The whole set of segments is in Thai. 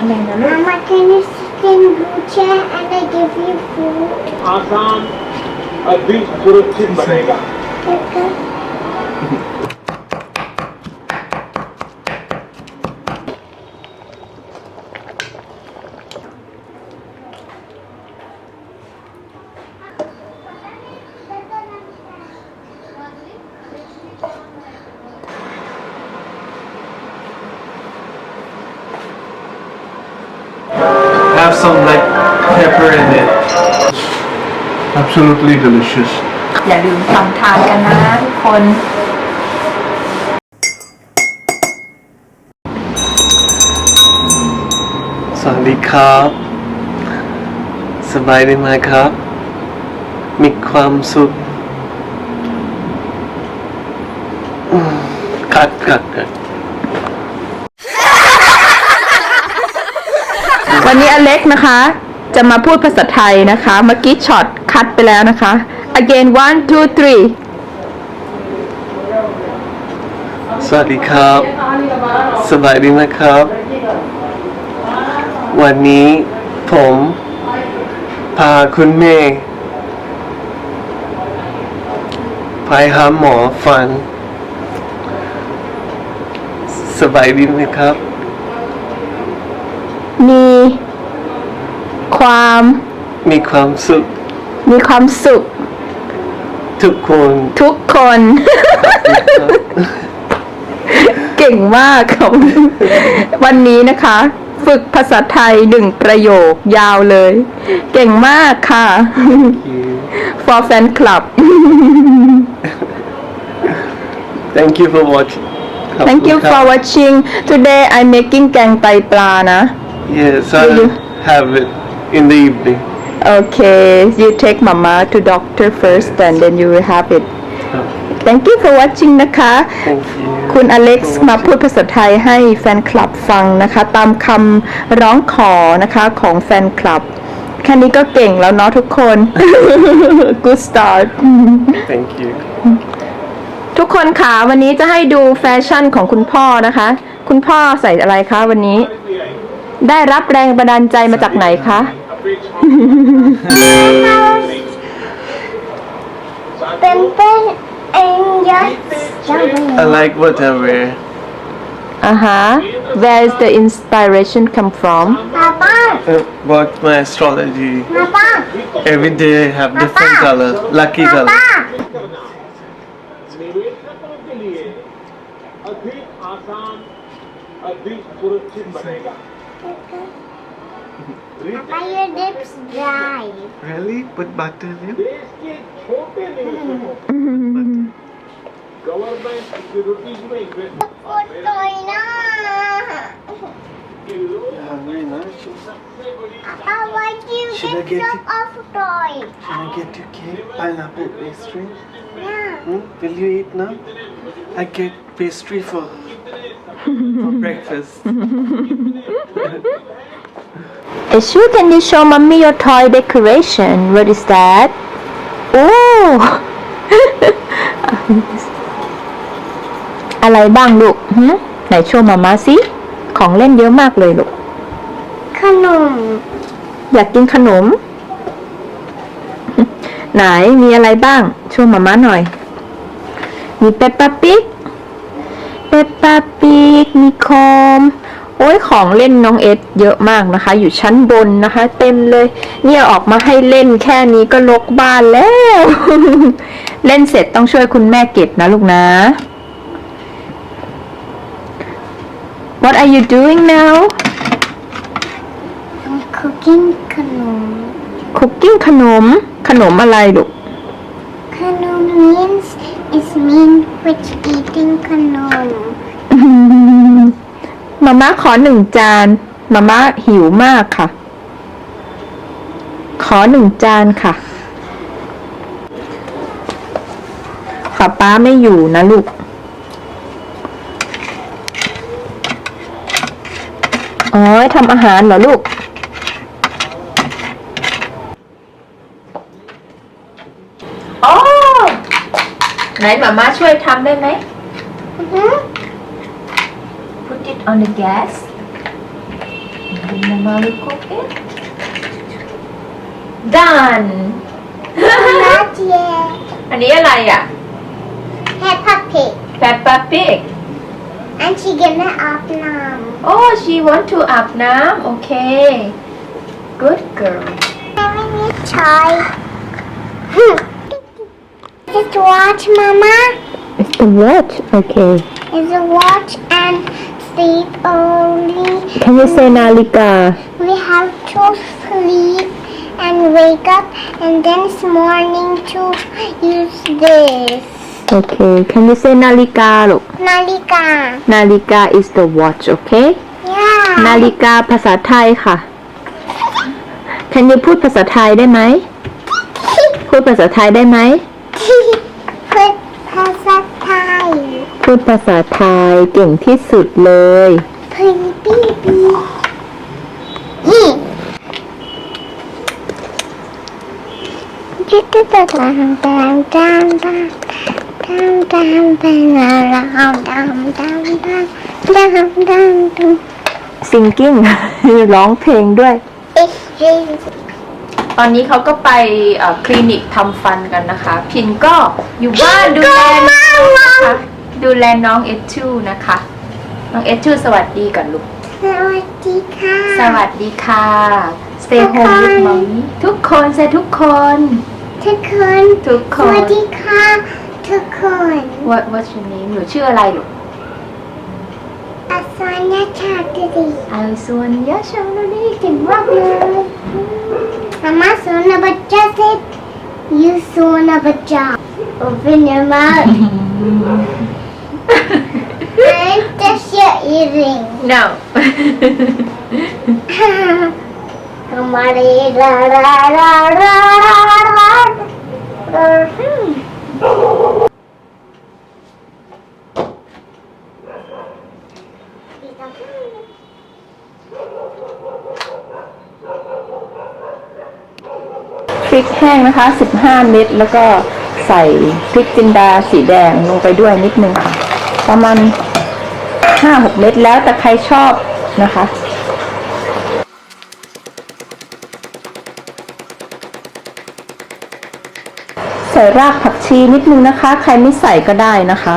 Amanda, look. Mama, can you sit in wheelchair and I give you food? आसान अधिक सुरक्षित Okay. Absolutely delicious. อย่าลืมทำทานกันนะทุกคน สวัสดีครับ สบายดีไหมครับ มีความสุขอืมกัดกัดกัดวันนี้อเล็กนะคะ จะมาพูดภาษาไทยนะคะ เมื่อกี้ช็อต คัดไปแล้วนะคะ again one two three สวัสดีครับ สบายดีไหมครับ วันนี้ผม พาคุณแม่ไปหาหมอฟัน สบายดีไหมครับ มีความ มีความสุข มีความสุข ทุกคนทุกคน เก่งมากค่ะวันนี้นะคะ ฝึกภาษาไทยหนึ่งประโยคยาวเลย เก่งมากค่ะ for fan club Thank you for watching thank you ขอบ for คุณครับ watching today I'm making แกงไตปลานะ Yes I Will you? have it in the evening okay you take mama to doctor first and then you will have it thank you for watching นะคะ Thank you คุณอเล็กซ์มาพูดภาษาไทยให้แฟนคลับฟังนะคะ ตามคำร้องขอนะคะของแฟนคลับ แค่นี้ก็เก่งแล้วเนาะทุกคน good start Thank you ทุกคนค่ะวันนี้จะให้ดูแฟชั่นของคุณพ่อนะคะ คุณพ่อใส่อะไรคะวันนี้ ได้รับแรงบันดาลใจมาจากไหนคะ I like whatever. Uh huh. Where is the inspiration come from? Papa, Uh, What my astrology. Papa, Every day have different colors, lucky color. Papa. Papa, your lips dry. Really? Put butter in it? देश के छोटे निवेशकों को government securities में invest Hungry now? Should, Papa, why do you Should I get get some it? of toy? should I get you cake? Pineapple pastry? Yeah. Hmm? Will you eat now? I get pastry for, for breakfast. Ishu, can you show mommy your toy decoration? What is that? Oh! อะไรบ้างลูกหึไหนโชว์มามาสิ ของเล่นเยอะมากเลยลูก Kanum. อยากกินขนม ไหนมีอะไรบ้าง โชว์มามาหน่อย มีเปปปาปิกเปปปาปิกมีโคม โอ้ยของเล่นน้องเอ็ดเยอะมากนะคะ อยู่ชั้นบนนะคะ เต็มเลย เนี่ยออกมาให้เล่นแค่นี้ก็ลกบ้านแล้ว เล่นเสร็จต้องช่วยคุณแม่เก็บนะลูกนะ What are you doing now I'm cooking kanum. Cooking ขนม ขนมอะไรลูก Kanum means is mean which eating kanum. มาม่าขอหนึ่งจานมาม่าหิวมากค่ะ ขอหนึ่งจานค่ะป้าป้าไม่อยู่นะลูก อ๋อทำอาหารเหรอลูก อ๋อ ไหนมาม่าช่วยทำได้ไหม on the gas. Mama will cook it. Done. Not yet. อันนี้อะไรอะ Peppa Pig. Peppa Pig And she gonna up now. Oh she want to อาบน้ำโอเค Good girl Having a toy. Just watch, Mama. It's the watch okay It's a watch and sleep only. Can you say นาฬิกา We have to sleep and wake up and then it's morning to use this. Okay Can you say นาฬิกาลูก Nalika. นาฬิกา is the watch okay Yeah. นาฬิกาภาษาไทยค่ะ Can you พูดภาษาไทยได้ไหม พูดภาษาไทยได้ไหม Put Pasa Thai. พูดภาษาไทยเก่งที่สุดเลย Pretty baby. Dum dum dum dum dum dum dum around dum dum dum dum dum dum. singing ร้องเพลงด้วย ตอนนี้เขาก็ไปคลินิกทำฟันกันนะคะ พินก็อยู่บ้านดูแลนะคะ ดูแลน้องเอชูนะคะ น้องเอชูสวัสดีก่อนลูก สวัสดีค่ะ สวัสดีค่ะ Stay ทุก home with mommy ทุกคนใช่ทุกคน ทุกคนทุกคนสวัสดีค่ะทุกคน What What's your name หนูชื่ออะไรลูกอัลซวนยาชาตรีไอซวนยาชาลนีเก่งมากเลย อามาสวนบัจจาสิยูสวนบัจจา open your mouth and touch your earring No हमारे रा रा रा रा रा रा रा พริกแห้งนะคะ 15 เม็ด แล้วก็ใส่พริกจินดาสีแดงลงไปด้วยนิดนึงค่ะ ประมาณ 5-6เม็ดแล้วแต่ใครชอบนะคะใส่รากผักชีนิดนึงนะคะ ใครไม่ใส่ก็ได้นะคะ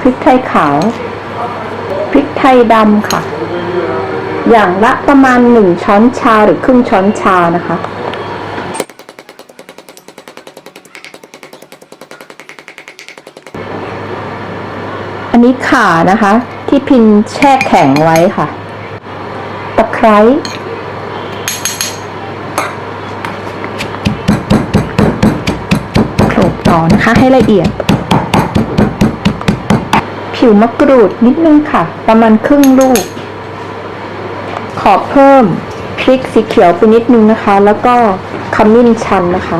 พริกไทยขาว พริกไทยดำค่ะ อย่างละประมาณหนึ่งช้อนชาหรือครึ่งช้อนชานะคะ อันนี้ข่านะคะ ที่พินแช่แข็งไว้ค่ะ ตะไคร้โขลกต่อนะคะให้ละเอียด ผิวมะกรูดนิดนึงค่ะ ประมาณครึ่งลูก ขอเพิ่มพริกสีเขียวไปนิดนึงนะคะ แล้วก็ขมิ้นชันนะคะ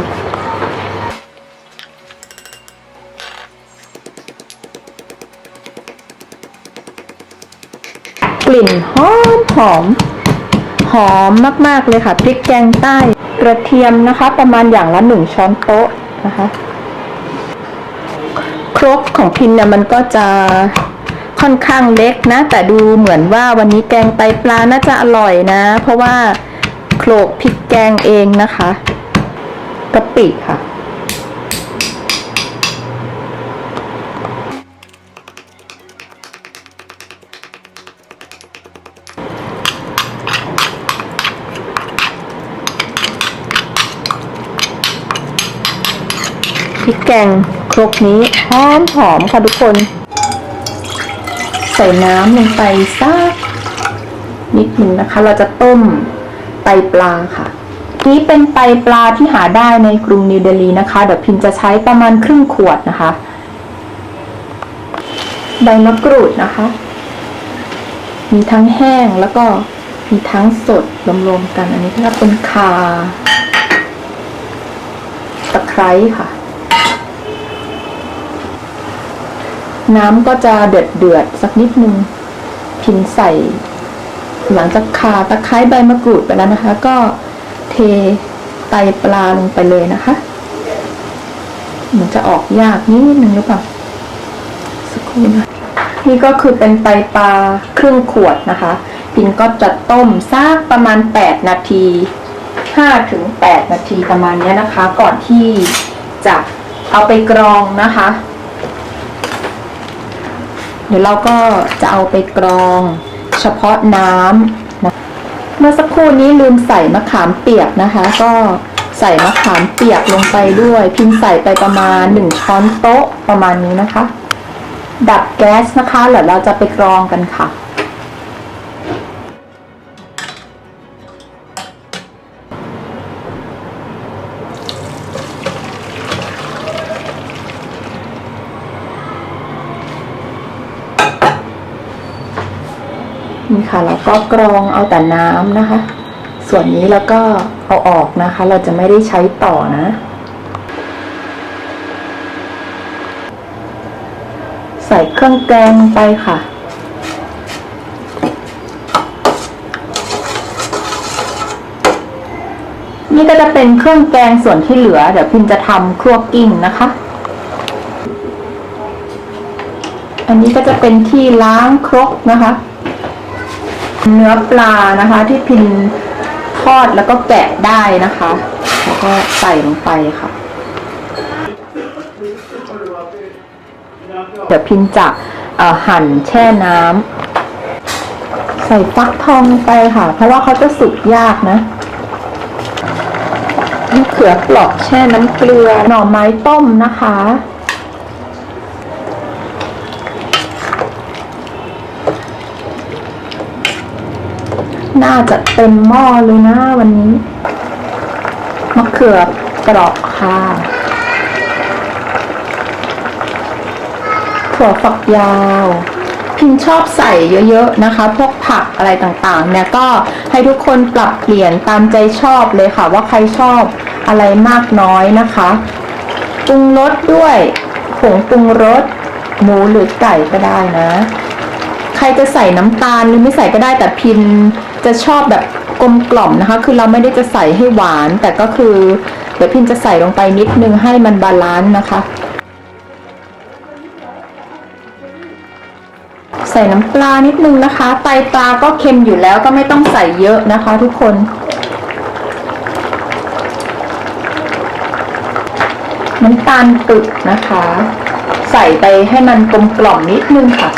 หอม หอมมาก ๆ เลยค่ะพริกแกงใต้กระเทียมนะคะ ประมาณอย่างละหนึ่งช้อนโต๊ะนะคะครกของพินเนี่ยมันก็จะค่อนข้างเล็กนะ แต่ดูเหมือนว่าวันนี้แกงไตปลาน่าจะอร่อยนะ เพราะว่าโขลกพริกแกงเองนะคะกะปิค่ะ แกงครกนี้หอมหอมค่ะทุกคน ใส่น้ำลงไปสักนิดหนึ่งนะคะ เราจะต้มไตปลาค่ะนี้เป็นไตปลาที่หาได้ในกรุงนิวเดลีนะคะ เดี๋ยวพิมจะใช้ประมาณครึ่งขวดนะคะ ใบมะกรูดนะคะ มีทั้งแห้งแล้วก็มีทั้งสดรวมๆกัน อันนี้ก็เป็นคาตะไคร้ค่ะ น้ำก็จะเดือดเดือดสักนิดนึงพิมใส่ หลังจากขาตะไคร้ใบมะกรูดไปแล้วนะคะ ก็เทไตปลาลงไปเลยนะคะมันจะออกยากนิดนึงหรือเปล่านี่ก็คือเป็นไตปลาครึ่งขวดนะคะพินก็จะต้มสักประมาณ 8 นาที5ถึง8นาทีประมาณนี้นะคะ ก่อนที่จะเอาไปกรองนะคะ เดี๋ยวเราก็จะเอาไปกรองเฉพาะน้ำนะเมื่อสักครู่นี้ลืมใส่มะขามเปียกนะคะ ก็ใส่มะขามเปียกลงไปด้วย พิมพ์ใส่ไปประมาณ 1 ช้อนโต๊ะประมาณนี้นะคะ ดับแก๊สนะคะเดี๋ยวเราจะไปกรองกันค่ะ ค่ะเราก็กรองเอาแต่น้ำนะคะ ส่วนนี้แล้วก็เอาออกนะคะ เราจะไม่ได้ใช้ต่อนะ ใส่เครื่องแกงไปค่ะนี่ก็จะเป็นเครื่องแกงส่วนที่เหลือ เดี๋ยวพิมจะทำครัวกิ้งนะคะ อันนี้ก็จะเป็นที่ล้างครกนะคะ เนื้อปลานะคะที่พินทอดแล้วก็แกะได้นะคะ แล้วก็ใส่ลงไปค่ะ เดี๋ยวพินจะหั่นแช่น้ำใส่ฟักทองลงไปค่ะ เพราะว่าเขาจะสุกยากนะมะเขือเปลอกแช่น้ำเกลือหน่อไม้ต้มนะคะ น่าจะเต็มหม้อเลยนะวันนี้ มะเขือเปราะค่ะถั่วฝักยาว พิมชอบใส่เยอะๆนะคะ พวกผักอะไรต่างๆ เนี่ยก็ให้ทุกคนปรับเปลี่ยนตามใจชอบเลยค่ะ ว่าใครชอบอะไรมากน้อยนะคะปรุงรสด้วยผงปรุงรสหมูหรือไก่ก็ได้นะ รจะใส่น้ำตาลหรือไม่ใส่ก็ได้แต่พินจะชอบแบบกลมกล่อมนะคะ คือเราไม่ได้จะใส่ให้หวาน แต่ก็คือ เดี๋ยวพินจะใส่ลงไปนิดนึงให้มันบาลานซ์นะคะ ใส่น้ำปลานิดนึงนะคะ ไตปลาก็เค็มอยู่แล้วก็ไม่ต้องใส่เยอะนะคะ ทุกคนน้ำตาลปึกนะคะ ใส่ไปให้มันกลมกล่อมนิดนึงค่ะ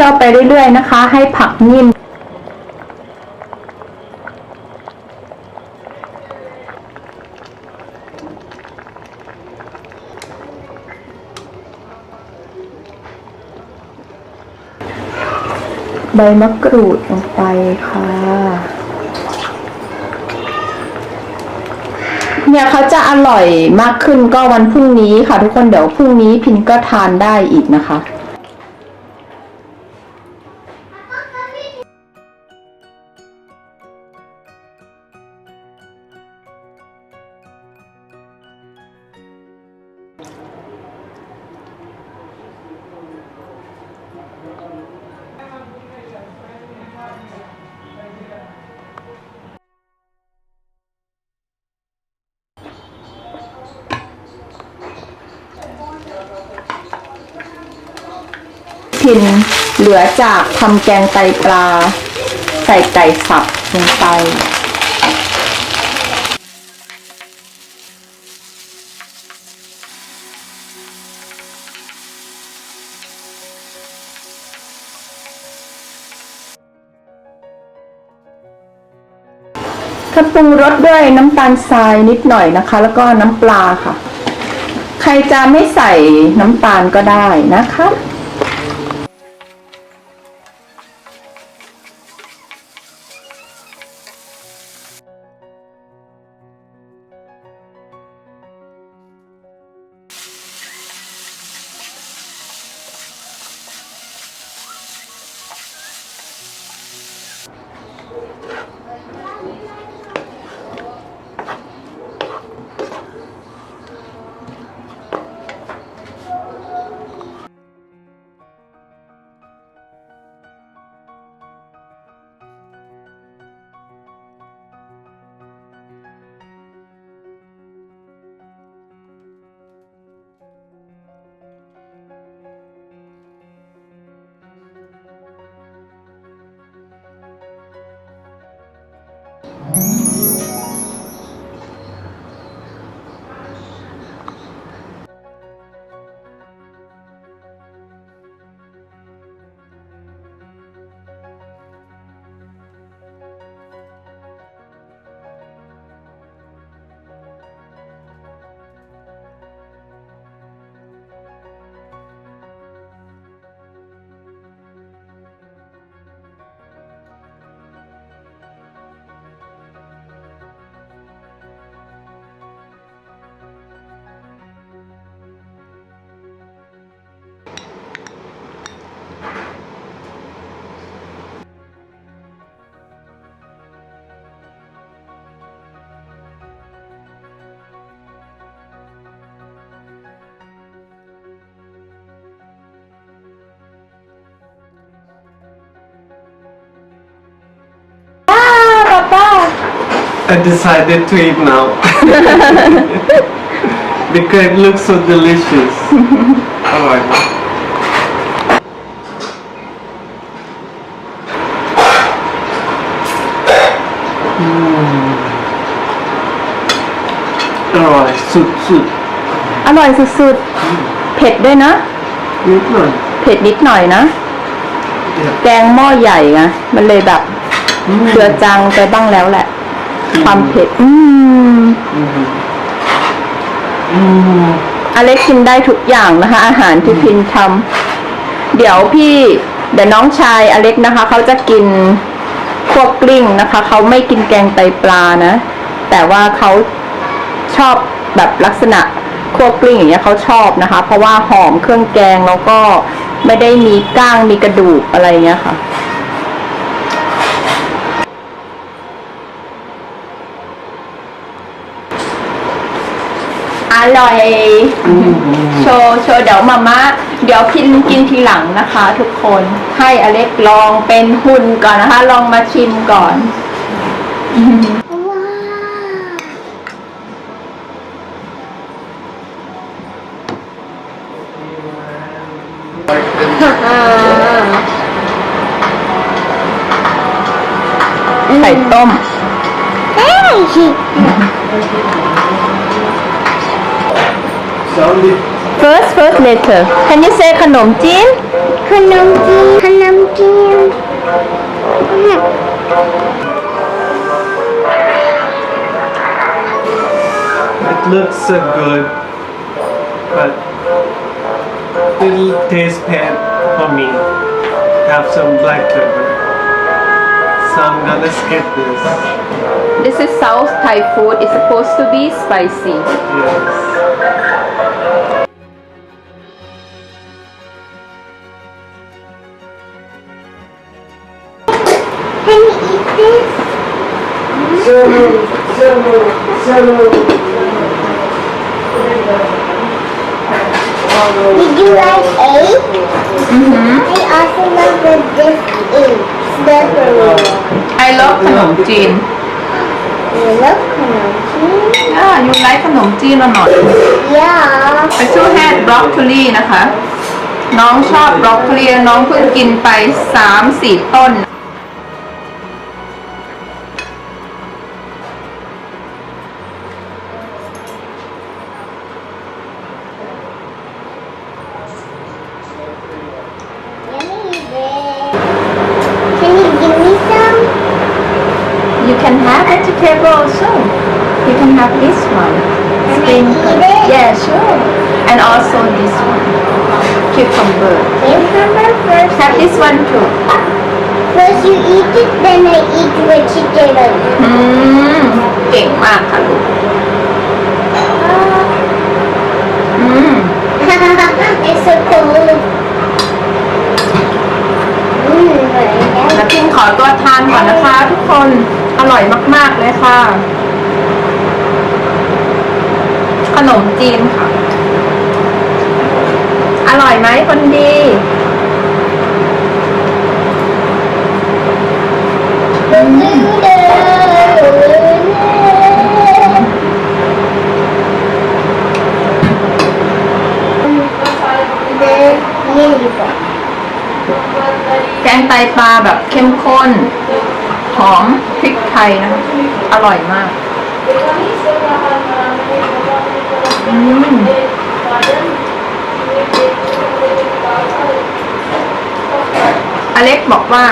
เคี่ยวไปเรื่อยๆนะคะ ให้ผักนิ่ม ใบมะกรูดลงไปค่ะ เนี่ยเขาจะอร่อยมากขึ้นก็วันพรุ่งนี้ค่ะ ทุกคนเดี๋ยวพรุ่งนี้พินก็ทานได้อีกนะคะ ลือจากทำแกงไตปลา ใส่ไก่สับลงไปถ้าปรุงรสด้วยน้ำตาลทรายนิดหน่อยนะคะ แล้วก็น้ำปลาค่ะ ใครจะไม่ใส่น้ำตาลก็ได้นะคะ I decided to eat now because it looks so delicious. Alright. Mm. Alright, soup, soup. อร่อยสุดๆ เผ็ดด้วยนะ Good one. เผ็ดนิดหน่อยนะ Yeah. แกงหม้อใหญ่ไงมันเลยแบบเจือจางไปบ้างแล้วแหละ ความเผ็ด อืม Mm. อเล็กกินได้ทุกอย่างนะคะ อาหารที่พินทำเดี๋ยวพี่เดี๋ยวน้องชายอเล็กนะคะเขาจะกินพวกกลิ้งนะคะ เขาไม่กินแกงไตปลานะ แต่ว่าเขาชอบแบบลักษณะคั่วกลิ้งอย่างเงี้ยเขาชอบนะคะ เพราะว่าหอมเครื่องแกงแล้วก็ไม่ได้มีก้างมีกระดูกอะไรเงี้ยค่ะ อร่อย โชว์โชว์เดี๋ยวมาม่าเดี๋ยวพินกินทีหลังนะคะ ทุกคนให้อเล็กลองเป็นหุ่นก่อนนะคะ ลองมาชิมก่อนว้าวไข่ต้ม first first later can you say ขนมจีน ขนมจีนขนมจีน It looks so good, but it'll taste bad for me. Have some black pepper. So I'm gonna skip this. this is South Thai food it's supposed to be spicy Yes. Did you like egg? Mm-hmm. I also love the this egg. Slippery. I love ขนมจีน You love ขนมจีนอ่า you like ขนมจีน or not Yeah. ไปชูแฮดบรอกโคลีนะคะ น้องชอบบรอกโคลีน้องเพิ่งกินไปสามสี่ต้น have vegetable also. You can have this one. Can I Sprinkle. eat it? Yeah, sure. And also this one. Cucumber. Cucumber first. Have this one too. First you eat it, then I eat vegetable. อืม เก่งมากค่ะลูก อืม it's so cool. พิมขอตัวทานก่อนนะคะ ทุกคนอร่อยมาก ๆ เลยค่ะ ขนมจีนค่ะ อร่อยไหมคนดีอืม ladybug. แก งไตปลาแบบเข้มข้น หอมพริกไทยนะคะ อร่อยมากอืมอเล็กบอกว่า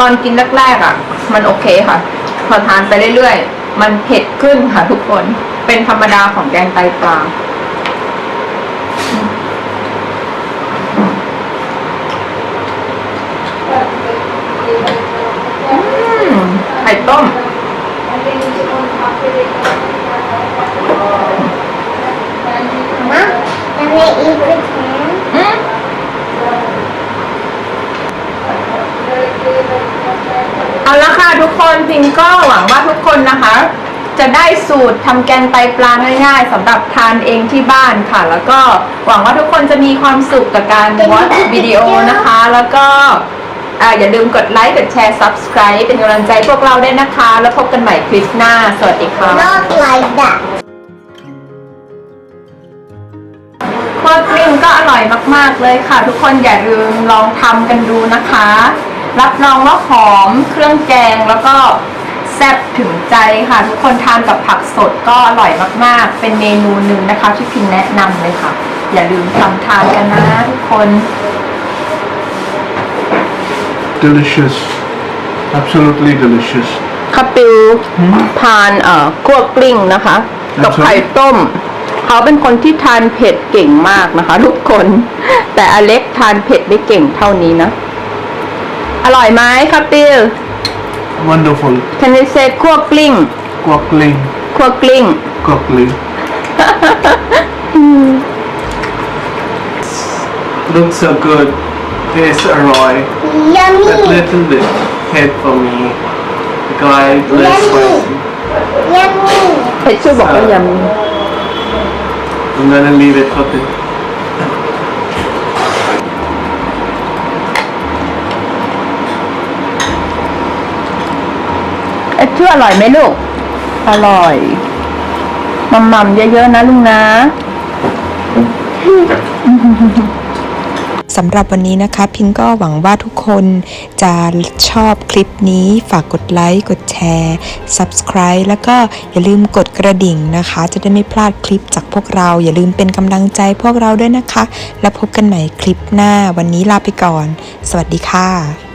ตอนกินแรกๆอะ มันโอเคค่ะ พอทานไปเรื่อยๆ มันเผ็ดขึ้นค่ะทุกคน เป็นธรรมดาของแกงไตปลา อืม ไข่ต้ม Mama, can I eat with hand? อืมเอาละค่ะทุกคนพิงก็หวังว่าทุกคนนะคะ จะได้สูตรทำแกงไตปลาง่ายๆสำหรับทานเองที่บ้านค่ะ แล้วก็หวังว่าทุกคนจะมีความสุขกับการวอ c วิดีโอนะคะ แล้วก็ อ่าอย่าลืมกดไลค์กดแชร์ subscribe เป็นกำลังใจพวกเราด้วยนะคะ แล้วพบกันใหม่คลิปหน้า สวัสดีค่ะ not like that คั่วกลิ้งก็อร่อยมาก ๆ เลยค่ะ ทุกคนอย่าลืมลองทำกันดูนะคะ รับรองว่าหอมเครื่องแกงแล้วก็แซ่บถึงใจค่ะ ทุกคนทานกับผักสดก็อร่อยมากๆ เป็นเมนูหนึ่งนะคะที่พิมแนะนำเลยค่ะ อย่าลืมทำทานกันนะทุกคน Delicious. Absolutely delicious. คาปิวทานเอ่อคั่วกลิ้งนะคะ กับไข่ต้ม เขาเป็นคนที่ทานเผ็ดเก่งมากนะคะ ทุกคน แต่อเล็กทานเผ็ดไม่เก่งเท่านี้นะ อร่อยไหมคาปิว Wonderful. Can you say คั่วกลิ้ง Quackling. คั่วกลิ้ง Quackling. Looks so good. Tastes Roy. That yummy little bit head for me. Because I less spicy. yummy เพชรชื่อบอกว่ายำ I'm gonna leave it for the เอ็ดชื่ออร่อยไหมลูก อร่อยมัมมัมๆเยอะๆนะลุงนะ สำหรับวันนี้นะคะพิงก็หวังว่าทุกคนจะชอบคลิปนี้ฝากกดไลค์กดแชร์ Subscribe แล้วก็อย่าลืมกดกระดิ่งนะคะ จะได้ไม่พลาดคลิปจากพวกเรา อย่าลืมเป็นกำลังใจพวกเราด้วยนะคะ แล้วพบกันใหม่คลิปหน้าวันนี้ลาไปก่อน สวัสดีค่ะ